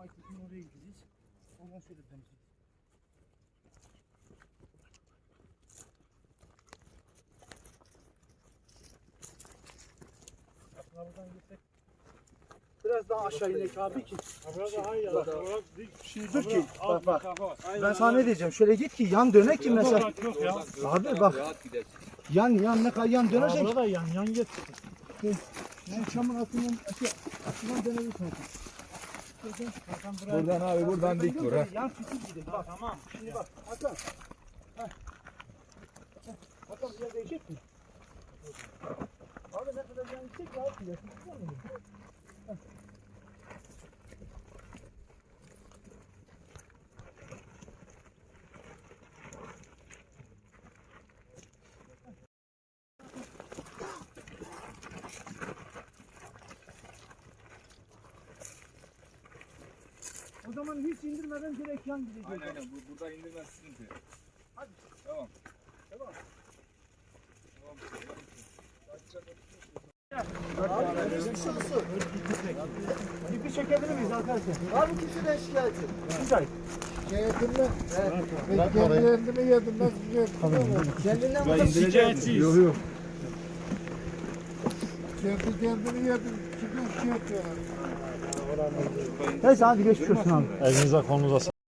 Aykut'un oraya gideceğiz. Ondan sonra döneceğiz. Aslında buradan gitsek biraz daha aşağı inek abi ki. Burada daha iyi ya. Bak. Şimdi dur ki bak bak. Ben sana ne diyeceğim? Şöyle git ki yan dönek ki mesela. Burada yok ya. Abi bak yan yan ne kadar yan dönecek. Burada yan yan git. Şu çamın altından şey, altından dönebilirsin. Buradan abi buradan dik vur ha. Yan fitil gidelim. Bak Tamam. şimdi bak Hakan. Heh. Heh. Hakan bir yer değecek mi? Abi ne kadar yan gidecek rahat gidersin. biliyor musun? O zaman hiç indirmeden direkt yan gideceğiz. Aynen aynen bu, burada indirmez sıkıntı. Hadi. Tamam. Tamam. Tamam. Abi geçmiş olsun. İpi çekebilir miyiz arkadaşlar? Var mı kimseden şikayeti? Güzel. Yedim ben. Ben kendi yerimi yedim ben yedim. Kendinden Ben şikayetçiyiz. Yok yok. Kendi kendimi yedim. Kimi şikayet ediyorlar? Neyse hadi geçmiş olsun abi. Elinize kolunuza